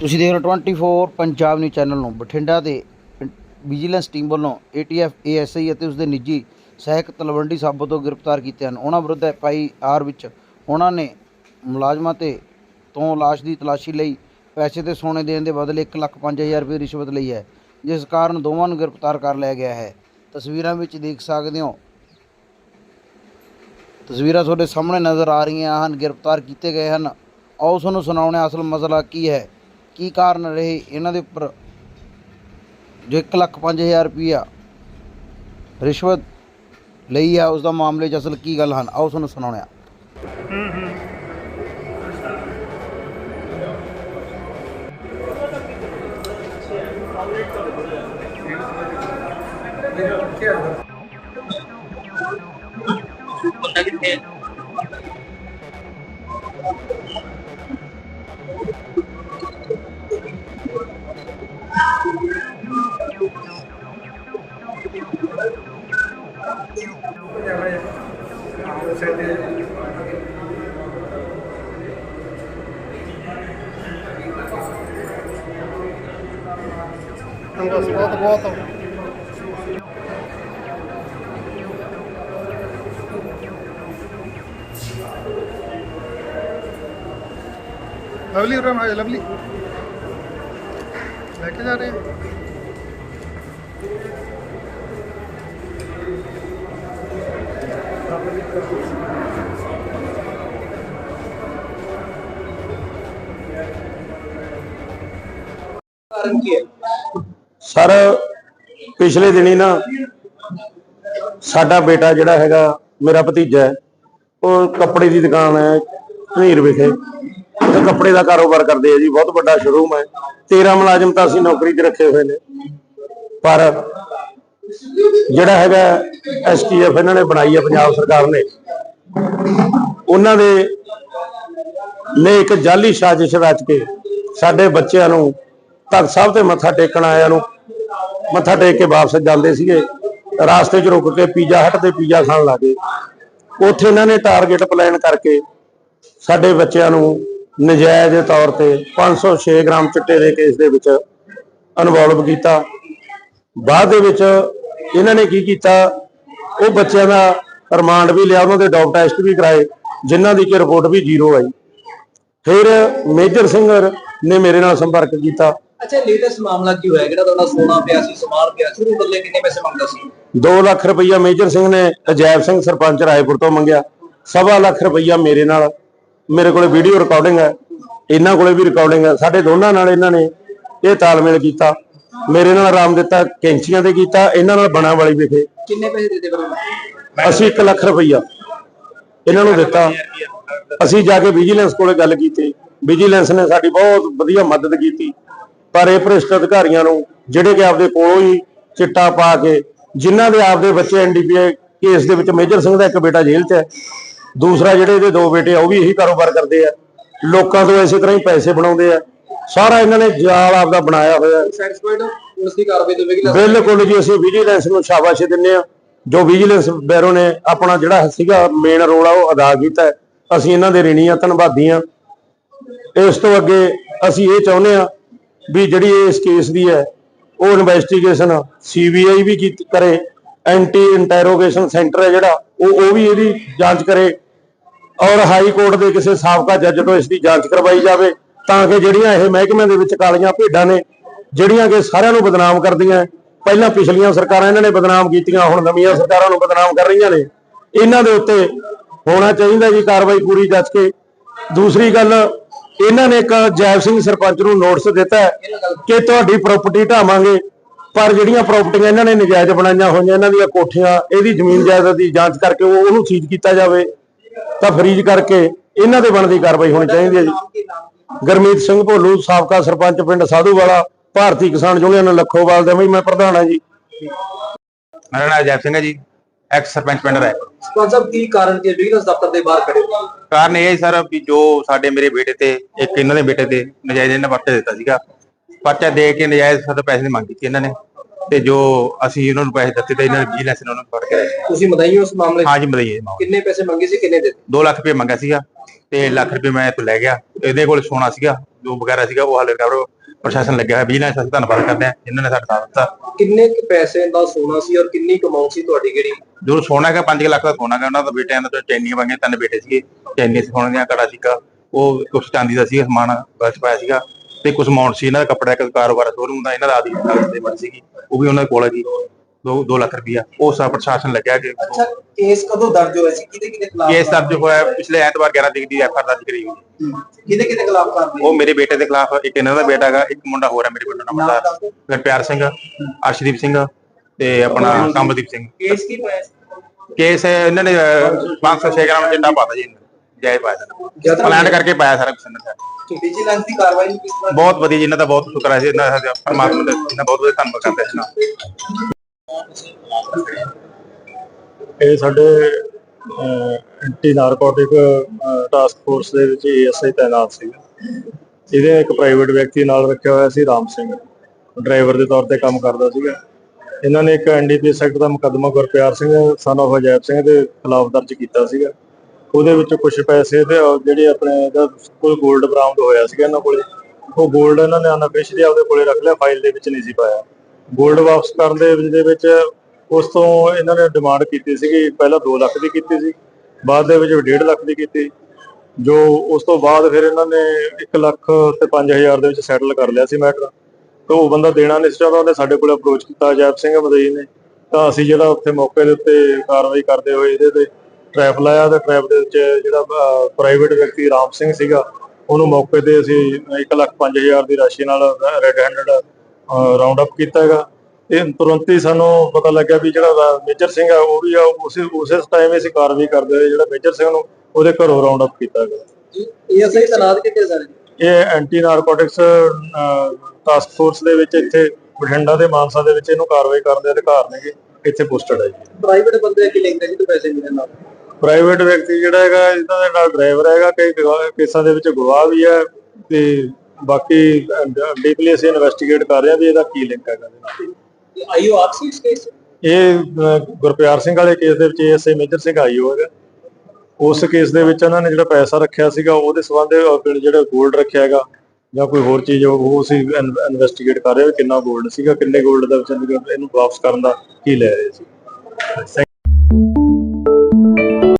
ਤੁਸੀਂ ਦੇਖ ਰਹੇ ਹੋ 24 ਪੰਜਾਬ ਨਿਊਜ਼ ਚੈਨਲ ਨੂੰ, ਬਠਿੰਡਾ ਦੇ ਵਿਜੀਲੈਂਸ ਟੀਮ ਵੱਲੋਂ ਏਟੀਐਫ ਏਐਸਆਈ ਅਤੇ ਉਸਦੇ ਨਿੱਜੀ ਸਹਾਇਕ ਤਲਵੰਡੀ ਸਾਬੋ ਤੋਂ ਗ੍ਰਿਫਤਾਰ ਕੀਤੇ ਹਨ। ਉਹਨਾਂ ਵਿਰੁੱਧ ਐਫਆਈ ਆਰ ਵਿੱਚ ਉਹਨਾਂ ਨੇ ਮੁਲਾਜ਼ਮਾਂ ਤੇ ਤੋਂ ਲਾਸ਼ ਦੀ ਤਲਾਸ਼ੀ ਲਈ ਪੈਸੇ ਤੇ ਸੋਨੇ ਦੇਣ ਦੇ ਬਦਲੇ 1 ਲੱਖ 5000 ਰੁਪਏ ਰਿਸ਼ਵਤ ਲਈ ਹੈ, ਜਿਸ ਕਾਰਨ ਦੋਵਾਂ ਨੂੰ ਗ੍ਰਿਫਤਾਰ ਕਰ ਲਿਆ ਗਿਆ ਹੈ। ਤਸਵੀਰਾਂ ਵਿੱਚ ਦੇਖ ਸਕਦੇ ਹੋ। ਤਸਵੀਰਾਂ ਤੁਹਾਡੇ ਸਾਹਮਣੇ ਨਜ਼ਰ ਆ ਰਹੀਆਂ ਹਨ। ਗ੍ਰਿਫਤਾਰ ਕੀਤੇ ਗਏ ਹਨ। ਆਓ ਤੁਹਾਨੂੰ ਸੁਣਾਉਣੇ ਅਸਲ ਮਸਲਾ ਕੀ ਹੈ। ਕੀ ਕਾਰਨ ਰਹੇ? ਇਹਨਾਂ ਦੇ ਉੱਪਰ ਜੋ 1 ਲੱਖ 5000 ਰੁਪਈਆ ਰਿਸ਼ਵਤ ਲਈ ਹੈ ਉਸ ਦਾ ਮਾਮਲੇ 'ਚ ਅਸਲ ਕੀ ਗੱਲ ਹਨ? ਆਓ ਤੁਹਾਨੂੰ ਸੁਣਾਉਣੇ ਆ ਬਸ ਬਹੁਤ ਬਹੁਤ ਲਵਲੀ ਉਰਾਂ ਆ ਜਾ, ਲਵਲੀ ਲੈ ਕੇ ਜਾ ਰਹੇ ਸਰ ਪਿਛਲੇ ਦਿਨੀ ਨਾ ਸਾਡਾ ਬੇਟਾ ਜਿਹੜਾ ਹੈਗਾ ਮੇਰਾ ਭਤੀਜਾ ਹੈ ਉਹ ਕੱਪੜੇ ਦੀ ਦੁਕਾਨ ਹੈ ਧਨੀਰ ਵਿਖੇ। ਤੇ ਕੱਪੜੇ ਦਾ ਕਾਰੋਬਾਰ ਕਰਦੇ ਆ ਜੀ, ਬਹੁਤ ਵੱਡਾ ਸ਼ੋਰੂਮ ਹੈ 13 ਮੁਲਾਜ਼ਮ ਤਾਂ ਅਸੀਂ ਨੌਕਰੀ ਤੇ ਰੱਖੇ ਹੋਏ ਨੇ। ਪਰ ਜਿਹੜਾ ਹੈਗਾ ਐਸਟੀਐਫ ਇਹਨਾਂ ਨੇ ਬਣਾਈ ਹੈ ਪੰਜਾਬ ਸਰਕਾਰ ਨੇ। ਉਹਨਾਂ ਦੇ ਨੇ ਇੱਕ ਜਾਲੀ ਸਾਜ਼ਿਸ਼ ਰਚ ਕੇ ਸਾਡੇ ਬੱਚਿਆਂ ਨੂੰ ਤਖਤ ਸਾਹਿਬ ਤੇ ਮੱਥਾ ਟੇਕਣ ਆਇਆਂ ਨੂੰ ਮੱਥਾ ਟੇਕ ਕੇ ਵਾਪਸ ਜਾਂਦੇ ਸੀਗੇ। ਰਾਸਤੇ 'ਚ ਰੁਕ ਕੇ ਪੀਜ਼ਾ ਹੱਟ ਤੇ ਪੀਜ਼ਾ ਖਾਣ ਲੱਗੇ ਉੱਥੇ ਇਹਨਾਂ ਨੇ ਟਾਰਗੇਟ ਪਲਾਨ ਕਰਕੇ ਸਾਡੇ ਬੱਚਿਆਂ ਨੂੰ ਨਜਾਇਜ਼ ਤੌਰ ਤੇ 506 ਗ੍ਰਾਮ ਚਿੱਟੇ ਦੇ ਕੇਸ ਦੇ ਵਿੱਚ ਇਨਵੋਲਵ ਕੀਤਾ। ਬਾਅਦ ਦੇ ਵਿੱਚ ਇਹਨਾਂ ਨੇ ਕੀ ਕੀਤਾ? ਉਹ ਬੱਚਿਆਂ ਦਾ ਰਿਮਾਂਡ ਵੀ ਲਿਆ ਉਹਨਾਂ ਦੇ ਡੌਪ ਟੈਸਟ ਵੀ ਕਰਾਏ ਜਿਨ੍ਹਾਂ ਦੀ ਕਿ ਰਿਪੋਰਟ ਵੀ ਜ਼ੀਰੋ ਆਈ। ਫਿਰ ਮੇਜਰ ਸਿੰਘ ਨੇ ਮੇਰੇ ਨਾਲ ਸੰਪਰਕ ਕੀਤਾ। ਅੱਛਾ ਲੇਟੈਸਟ ਮਾਮਲਾ ਕੀ ਹੋਇਆ? ਜਿਹੜਾ ਤੁਹਾਡਾ ਸੋਨਾ ਪਿਆ ਸੀ ਸਮਾਨ ਪਿਆ ਸੀ ਉਹਦੇ ਬਦਲੇ ਕਿੰਨੇ ਪੈਸੇ ਮੰਗਦਾ ਸੀ? 2 ਲੱਖ ਰੁਪਈਆ ਮੇਜਰ ਸਿੰਘ ਨੇ ਅਜੈਬ ਸਿੰਘ ਸਰਪੰਚ ਰਾਏਪੁਰ ਤੋਂ ਮੰਗਿਆ। ਸਵਾ ਲੱਖ ਰੁਪਈਆ ਮੇਰੇ ਨਾਲ ਮੇਰੇ ਕੋਲੇ ਵੀਡੀਓ ਰਿਕਾਰਡਿੰਗ ਹੈ ਇਹਨਾਂ ਕੋਲੇ ਵੀ ਰਿਕਾਰਡਿੰਗ ਹੈ ਸਾਡੇ ਦੋਨਾਂ ਨਾਲ ਇਹਨਾਂ ਨੇ ਇਹ ਤਾਲਮੇਲ ਕੀਤਾ। ਮੇਰੇ ਨਾਲ ਆਰਾਮ ਦਿੱਤਾ ਕੈਂਚੀਆਂ ਤੇ ਕੀਤਾ ਇਹਨਾਂ ਨਾਲ ਬਣਾ ਵਾਲੀ ਵਿਖੇ। ਕਿੰਨੇ ਪੈਸੇ ਦਿੱਤੇ ਫਿਰ ਅਸੀਂ 1 ਲੱਖ ਰੁਪਈਆ ਇਹਨਾਂ ਨੂੰ ਦਿੱਤਾ। ਅਸੀਂ ਜਾ ਕੇ ਵਿਜੀਲੈਂਸ ਕੋਲੇ ਗੱਲ ਕੀਤੀ। ਵਿਜੀਲੈਂਸ ਨੇ ਸਾਡੀ ਬਹੁਤ ਵਧੀਆ ਮਦਦ ਕੀਤੀ। ਪਰ ਇਹ ਭ੍ਰਿਸ਼ਟ ਅਧਿਕਾਰੀਆਂ ਨੂੰ ਜਿਹੜੇ ਕਿ ਆਪਦੇ ਕੋਲੋਂ ਹੀ ਚਿੱਟਾ ਪਾ ਕੇ ਜਿਨ੍ਹਾਂ ਦੇ ਆਪਦੇ ਬੱਚੇ ਐਨਡੀਪੀਏ ਕੇਸ ਦੇ ਵਿੱਚ ਮੇਜਰ ਸਿੰਘ ਦਾ ਇੱਕ ਬੇਟਾ ਜੇਲ੍ਹ 'ਚ ਹੈ ਦੂਸਰਾ ਜਿਹੜੇ ਇਹਦੇ ਦੋ ਬੇਟੇ ਆ ਉਹ ਵੀ ਇਹੀ ਕਾਰੋਬਾਰ ਕਰਦੇ ਆ। ਲੋਕਾਂ ਤੋਂ ਇਸੇ ਤਰ੍ਹਾਂ ਹੀ ਪੈਸੇ ਬਣਾਉਂਦੇ ਆ। ਸਾਰਾ ਇਹਨਾਂ ਨੇ ਜਾਲ ਆਪਦਾ ਬਣਾਇਆ ਹੋਇਆ ਹੈ। ਸੈਟੀਸਫਾਈਡ ਹੋ? ਪੁਲਿਸ ਦੀ ਕਾਰਵਾਈ ਤੋਂ ਵਿਗਿਲ ਬਿਲਕੁਲ ਜੀ ਅਸੀਂ ਵਿਜੀਲੈਂਸ ਨੂੰ ਸ਼ਾਬਾਸ਼ ਦਿੰਨੇ ਆ ਜੋ ਵਿਜੀਲੈਂਸ ਬੈਰੋ ਨੇ ਆਪਣਾ ਜਿਹੜਾ ਸੀਗਾ ਮੇਨ ਰੋਲ ਆ ਉਹ ਅਦਾ ਕੀਤਾ ਹੈ। ਅਸੀਂ ਇਹਨਾਂ ਦੇ ਰਿਣੀ ਆ ਧੰਨਵਾਦੀ ਆ ਇਸ ਤੋਂ ਅੱਗੇ ਅਸੀਂ ਇਹ ਚਾਹੁੰਦੇ ਆ ਵੀ ਜਿਹੜੀ ਇਸ ਕੇਸ ਦੀ ਹੈ ਉਹ ਇਨਵੈਸਟੀਗੇਸ਼ਨ ਸੀਬੀਆਈ ਵੀ ਕੀਤੀ ਕਰੇ। ਐਂਟੀ ਇੰਟਰੋਗੇਸ਼ਨ ਸੈਂਟਰ ਹੈ ਜਿਹੜਾ, ਉਹ ਉਹ ਵੀ ਇਹਦੀ ਜਾਂਚ ਕਰੇ। ਔਰ ਹਾਈ ਕੋਰਟ ਦੇ ਕਿਸੇ ਸਾਬਕਾ ਜੱਜ ਤੋਂ ਇਸ ਦੀ ਜਾਂਚ ਕਰਵਾਈ ਜਾਵੇ, ਤਾਂ ਕਿ ਜਿਹੜੀਆਂ ਇਹ ਮਹਿਕਮਿਆਂ ਦੇ ਵਿੱਚ ਕਾਲੀਆਂ ਭੇਡਾਂ ਨੇ, ਜਿਹੜੀਆਂ ਕਿ ਸਾਰਿਆਂ ਨੂੰ ਬਦਨਾਮ ਕਰਦੀਆਂ, ਪਹਿਲਾਂ ਪਿਛਲੀਆਂ ਸਰਕਾਰਾਂ ਇਹਨਾਂ ਨੇ ਬਦਨਾਮ ਕੀਤੀਆਂ, ਹੁਣ ਨਵੀਆਂ ਸਰਕਾਰਾਂ ਨੂੰ ਬਦਨਾਮ ਕਰ ਰਹੀਆਂ ਨੇ। ਇਹਨਾਂ ਦੇ ਉੱਤੇ ਹੋਣਾ ਚਾਹੀਦਾ ਜੀ ਕਾਰਵਾਈ ਪੂਰੀ ਜੱਜ ਕੇ। ਦੂਸਰੀ ਗੱਲ, ਇਹਨਾਂ ਨੇ ਇੱਕ ਜੈਵ ਸਿੰਘ ਸਰਪੰਚ ਨੂੰ ਨੋਟਿਸ ਦਿੱਤਾ ਕਿ ਤੁਹਾਡੀ ਪ੍ਰਾਪਰਟੀ ਢਾਵਾਂਗੇ। ਪਰ ਜਿਹੜੀਆਂ ਪ੍ਰਾਪਰਟੀਆਂ ਇਹਨਾਂ ਨੇ ਨਜਾਇਜ਼ ਬਣਾਈਆਂ ਹੋਈਆਂ ਇਹਨਾਂ ਦੀਆਂ ਕੋਠੀਆਂ ਇਹਦੀ ਜ਼ਮੀਨ ਜਾਇਦਾਦ ਦੀ ਜਾਂਚ ਕਰਕੇ ਉਹ ਉਹਨੂੰ ਸੀਜ਼ ਕੀਤਾ ਜਾਵੇ ਤਾਂ ਫਰੀਜ਼ ਕਰਕੇ ਇਹਨਾਂ ਦੇ ਬਣਦੀ ਕਾਰਵਾਈ ਹੋਣੀ ਚਾਹੀਦੀ ਹੈ ਜੀ ਗਰਮੀਤ ਸਿੰਘ ਭੋਲੂ ਸਾਬਕਾ ਸਰਪੰਚ ਪਿੰਡ ਸਾਧੂਵਾਲਾ ਭਾਰਤੀ ਕਿਸਾਨ ਯੂਨੀਅਨ ਲੱਖੋਵਾਲ ਦੇ ਵੀ ਮੈਂ ਪ੍ਰਧਾਨ ਹਾਂ ਜੀ ਮੇਰਾ ਨਾਮ ਜੈਪ ਸਿੰਘ ਹੈ ਜੀ ਐਕਸ ਸਰਪੰਚ ਪਿੰਡ ਦਾ ਹੈ। ਸਰਪੰਚ ਸਾਹਿਬ ਕੀ ਕਾਰਨ ਕੀ ਵਿਜੀਲੈਂਸ ਦਫ਼ਤਰ ਦੇ ਬਾਹਰ ਖੜੇ ਹੋ? ਕਾਰਨ ਇਹ ਹੈ ਸਰ ਵੀ ਜੋ ਸਾਡੇ ਮੇਰੇ ਬੇਟੇ ਤੇ ਇੱਕ ਇਹਨਾਂ ਦੇ ਬੇਟੇ ਤੇ ਨਜਾਇਜ਼ ਇਹਨਾਂ ਪਰਚਾ ਦਿੱਤਾ ਸੀਗਾ ਪਰਚਾ ਦੇ ਕੇ ਨਜਾਇਜ਼ ਸਾਡੇ ਪੈਸੇ ਦੀ ਮੰਗ ਕੀਤੀ ਇਹਨਾਂ ਨੇ ਤੇ ਜੋ ਅਸੀਂ ਉਹਨਾਂ ਨੂੰ ਪੈਸੇ ਦਿੱਤੇ ਤੇ ਇਹਨਾਂ ਨੇ ਵਿਜੀਲੈਂਸ ਨੇ ਉਹਨਾਂ ਨੂੰ ਫੜ ਕੇ ਲਿਆ। ਤੁਸੀਂ ਮਦਾਈ ਹੋ ਉਸ ਮਾਮਲੇ 'ਚ? ਹਾਂ ਜੀ ਮਦਈਏ ਕਿੰਨੇ ਪੈਸੇ ਮੰਗੇ ਸੀ ਕਿੰਨੇ ਦਿੱਤੇ? 2 ਲੱਖ ਰੁਪਏ ਮੰਗਿਆ ਸੀਗਾ ਤੇ ਲੱਖ ਰੁਪਏ ਮੈਂ ਇੱਥੋਂ ਲੈ ਗਿਆ। ਇਹਦੇ ਕੋਲ ਸੋਨਾ ਸੀਗਾ ਜੋ ਵਗੈਰਾ ਸੀਗਾ ਉਹ ਹਾਲੇ ਰਿਕਵਰ ਪ੍ਰਸ਼ਾਸਨ ਲੱਗਿਆ ਹੋਇਆ। ਵਿਜੀਲੈਂਸ ਅਸੀਂ ਧੰਨਵਾਦ ਕਰਦੇ ਹਾਂ ਜਿਨ੍ਹਾਂ ਨੇ ਸਾਡਾ ਸਾਥ ਦਿੱਤਾ। ਕਿੰਨੇ ਕੁ ਪੈਸੇ ਦਾ ਸੋਨਾ ਸੀ ਔਰ ਕਿੰਨੀ ਕਮਾਉ ਸੀ ਤੁਹਾਡੀ ਜਿਹੜੀ? ਜੋ ਸੋਨਾ ਹੈਗਾ 5 ਲੱਖ ਦਾ ਸੋਨਾ ਹੈਗਾ। ਉਹਨਾਂ ਦਾ ਬੇਟਿਆਂ ਦਾ ਚੈਨੀਆਂ ਵਾਂਗੇ ਤਿੰਨ ਬੇਟੇ ਸੀਗੇ। ਚੈਨੀ ਸੋਨੇ ਦੀਆਂ ਕੜਾ ਸੀਗਾ ਉਹ ਕੁਛ ਚਾਂਦੀ ਦਾ ਸੀਗਾ ਸਮਾਨ ਬਚ ਪਾਇਆ ਸੀਗਾ। ਤੇ ਕੁਝ ਮਾਉਂਟ ਸੀ ਇਹਨਾਂ ਦਾ ਕੱਪੜਾ ਦਾ ਕਾਰੋਬਾਰ ਸ਼ੋਰੂਮ ਦਾ ਇਹਨਾਂ ਦਾ ਆਦੀ ਦੇ ਬਣ ਸੀਗੀ ਉਹ ਵੀ ਉਹਨਾਂ ਕੋਲ ਹੈਗੀ 2 2 ਲੱਖ ਰੁਪਇਆ ਉਹ ਸਾ ਪ੍ਰਸ਼ਾਸਨ ਲੱਗਿਆ ਕਿ ਅੱਛਾ ਕੇਸ ਕਦੋਂ ਦਰਜ ਹੋਇਆ ਸੀ? ਕਿਹਦੇ ਕਿਹਦੇ ਖਿਲਾਫ ਕੇਸ ਦਰਜ ਹੋਇਆ ਪਿਛਲੇ ਐਤਵਾਰ 11 ਤਰੀਕ ਦੀ ਐਫਆਰ ਦਰਜ ਕਰੀ ਹੋਈ ਕਿਹਦੇ ਕਿਹਦੇ ਖਿਲਾਫ ਕਰਦੇ ਉਹ ਮੇਰੇ ਬੇਟੇ ਦੇ ਖਿਲਾਫ ਇੱਕ ਇਹਨਾਂ ਦਾ ਬੇਟਾ ਹੈਗਾ ਇੱਕ ਮੁੰਡਾ ਹੋਰ ਹੈ ਮੇਰੇ ਪਿੰਡ ਦਾ ਮੁੰਡਾ ਗੁਰਪਿਆਰ ਸਿੰਘ ਅਰਸ਼ਦੀਪ ਸਿੰਘ ਤੇ ਆਪਣਾ ਕੰਬਦੀਪ ਸਿੰਘ। ਕੇਸ ਕੀ ਪਾਇਆ ਸੀ? ਕੇਸ ਇਹਨਾਂ ਨੇ 506 ਗ੍ਰਾਮ ਚਿੱਟਾ ਪਾਤਾ ਜੀ ਜਾਇ ਪਾਇਆ ਪਲਾਨ ਕਰਕੇ ਪਾਇਆ ਸਾਰਾ ਕੁਝ ਇਹਨਾਂ ਨੇ ਵਿਜੀਲੈਂਸ ਦੀ ਕਾਰਵਾਈ ਨੂੰ ਕਿਸ ਤਰ੍ਹਾਂ ਬਹੁਤ ਵਧੀਆ ਜੀ ਇਹਨਾਂ ਦਾ ਬਹੁਤ ਸ਼ੁਕਰ ਹੈ ਜੀ ਇਹਨਾਂ ਦਾ ਪਰਮਾਤਮਾ ਦਾ ਇਹਨਾਂ ਬਹੁਤ ਬਹੁਤ ਧੰਨਵਾਦ ਕਰਦੇ ਹਾਂ ਇਹ ਸਾਡੇ ਐਂਟੀ ਨਾਰਕੋਟਿਕ ਟਾਸਕ ਫੋਰਸ ਦੇ ਵਿੱਚ ਏਐਸਆਈ ਤਾਇਨਾਤ ਸੀ। ਇਹਦੇ ਇੱਕ ਪ੍ਰਾਈਵੇਟ ਵਿਅਕਤੀ ਨਾਲ ਰੱਖਿਆ ਹੋਇਆ ਸੀ ਰਾਮ ਸਿੰਘ। ਡਰਾਈਵਰ ਦੇ ਤੌਰ ਤੇ ਕੰਮ ਕਰਦਾ ਸੀਗਾ। ਇਹਨਾਂ ਨੇ ਇੱਕ ਐਨਡੀਪੀਐਸ ਐਕਟ ਦਾ ਮੁਕੱਦਮਾ ਗੁਰਪਿਆਰ ਸਿੰਘ ਸਨ of ਅਜੈਬ ਸਿੰਘ ਦੇ ਖਿਲਾਫ ਦਰਜ ਕੀਤਾ ਸੀਗਾ। ਉਹਦੇ ਵਿੱਚ ਕੁਝ ਪੈਸੇ ਤੇ ਜਿਹੜੇ ਆਪਣੇ ਦਾ ਕੋਈ 골ਡ ਬਰਾਮਦ ਹੋਇਆ ਸੀਗਾ ਇਹਨਾਂ ਕੋਲੇ, ਉਹ 골ਡ ਇਹਨਾਂ ਨੇ ਅਨਅਫੀਸ਼ੀਅਲੀ ਆਪਦੇ ਕੋਲੇ ਰੱਖ ਲਿਆ ਫਾਈਲ ਦੇ ਵਿੱਚ ਨਹੀਂ ਸੀ ਪਾਇਆ। 골ਡ ਵਾਪਸ ਕਰਨ ਦੇ ਦੇ ਵਿੱਚ ਉਸ ਤੋਂ ਇਹਨਾਂ ਨੇ ਡਿਮਾਂਡ ਕੀਤੀ ਸੀਗੀ, ਪਹਿਲਾਂ 2 ਲੱਖ ਦੀ ਕੀਤੀ ਸੀ, ਬਾਅਦ ਦੇ ਵਿੱਚ 1.5 ਲੱਖ ਦੀ ਕੀਤੀ। ਜੋ ਉਸ ਤੋਂ ਬਾਅਦ ਫਿਰ ਇਹਨਾਂ ਨੇ 1 ਲੱਖ ਤੇ 5000 ਦੇ ਵਿੱਚ ਸੈਟਲ ਕਰ ਲਿਆ ਸੀ ਮੈਟਰ ਤੇ ਉਹ ਬੰਦਾ ਦੇਣਾ ਨਹੀਂ ਚਾਹੁੰਦਾ, ਉਹਨੇ ਸਾਡੇ ਕੋਲ ਅਪਰੋਚ ਕੀਤਾ ਜੈਪ ਸਿੰਘ ਮਦਈ ਨੇ। ਤਾਂ ਅਸੀਂ ਜਿਹੜਾ ਉੱਥੇ ਮੌਕੇ ਦੇ ਉੱਤੇ ਕਾਰਵਾਈ ਕਰਦੇ ਹੋਏ ਇਹਦੇ ਤੇ ਟ੍ਰੈਪ ਲਾਇਆ ਤੇ ਟ੍ਰੈਪ ਦੇ ਵਿੱਚ ਜਿਹੜਾ ਪ੍ਰਾਈਵੇਟ ਵਿਅਕਤੀ ਰਾਮ ਸਿੰਘ ਸੀਗਾ ਉਹਨੂੰ ਮੌਕੇ ਤੇ ਅਸੀਂ 1 ਲੱਖ 5000 ਦੀ ਰਾਸ਼ੀ ਨਾਲ ਰੈੱਡ ਹੈਂਡਡ ਰਾਉਂਡ ਅਪ ਕੀਤਾ ਹੈਗਾ। ਇਹ ਤੁਰੰਤ ਹੀ ਸਾਨੂੰ ਪਤਾ ਲੱਗਿਆ ਵੀ ਜਿਹੜਾ ਮੇਜਰ ਸਿੰਘ ਆ ਉਹ ਵੀ ਆ ਉਸੇ ਉਸੇ ਟਾਈਮ ਅਸੀਂ ਕਾਰਵਾਈ ਕਰਦੇ ਹੋਏ ਜਿਹੜਾ ਮੇਜਰ ਸਿੰਘ ਨੂੰ ਉਹਦੇ ਘਰੋਂ ਰਾਉਂਡ ਅਪ ਕੀਤਾ ਗਿਆ ਏਐਸਆਈ ਤਨਾਤ ਕਿੱਥੇ ਸਰ? ਇਹ ਐਂਟੀ ਨਾਰਕੋਟਿਕਸ ਟਾਸਕ ਫੋਰਸ ਦੇ ਵਿੱਚ ਇੱਥੇ ਬਠਿੰਡਾ ਤੇ ਮਾਨਸਾ ਦੇ ਵਿੱਚ ਇਹਨੂੰ ਕਾਰਵਾਈ ਕਰਨ ਦੇ ਅਧਿਕਾਰ ਨੇਗੇ। ਇੱਥੇ ਪੋਸਟਡ ਹੈ ਜੀ। ਪ੍ਰਾਈਵੇਟ ਬੰਦੇ ਕੀ ਹੈ ਜੀ ਪੈਸੇ ਮਿਲਣ ਨਾਲ? ਪ੍ਰਾਈਵੇਟ ਵਿਅਕਤੀ ਜਿਹੜਾ ਹੈਗਾ ਇਹਨਾਂ ਦੇ ਨਾਲ ਡਰਾਈਵਰ ਹੈਗਾ ਕਈ ਕੇਸਾਂ ਦੇ ਵਿੱਚ ਗਵਾਹ ਵੀ ਹੈ ਤੇ ਬਾਕੀ ਡੀਪਲੀ ਅਸੀਂ ਇਨਵੈਸਟੀਗੇਟ ਕਰ ਰਹੇ ਹਾਂ ਵੀ ਇਹਦਾ ਕੀ ਲਿੰਕ ਹੈਗਾ ਆਈਓ ਆਪਸੀ ਕੇਸ ਇਹ ਗੁਰਪਿਆਰ ਸਿੰਘ ਵਾਲੇ ਕੇਸ ਦੇ ਵਿੱਚ ਐਸਏ ਮੇਜਰ ਸਿੰਘ ਆਈਓ ਹੈਗਾ। ਉਸ ਕੇਸ ਦੇ ਵਿੱਚ ਉਹਨਾਂ ਨੇ ਜਿਹੜਾ ਪੈਸਾ ਰੱਖਿਆ ਸੀਗਾ ਉਹਦੇ ਸਬੰਧ ਜਿਹੜਾ 골ਡ ਰੱਖਿਆ ਹੈਗਾ ਜਾਂ ਕੋਈ ਹੋਰ ਚੀਜ਼ ਉਹ ਅਸੀਂ ਇਨਵੈਸਟੀਗੇਟ ਕਰ ਰਹੇ ਕਿੰਨਾ ਗੋਲਡ ਸੀਗਾ ਕਿੰਨੇ ਗੋਲਡ ਦਾ ਵਿਚਾਰ ਇਹਨੂੰ ਵਾਪਸ ਕਰਨ ਦਾ ਕੀ ਲੈ ਰਹੇ ਸੀ।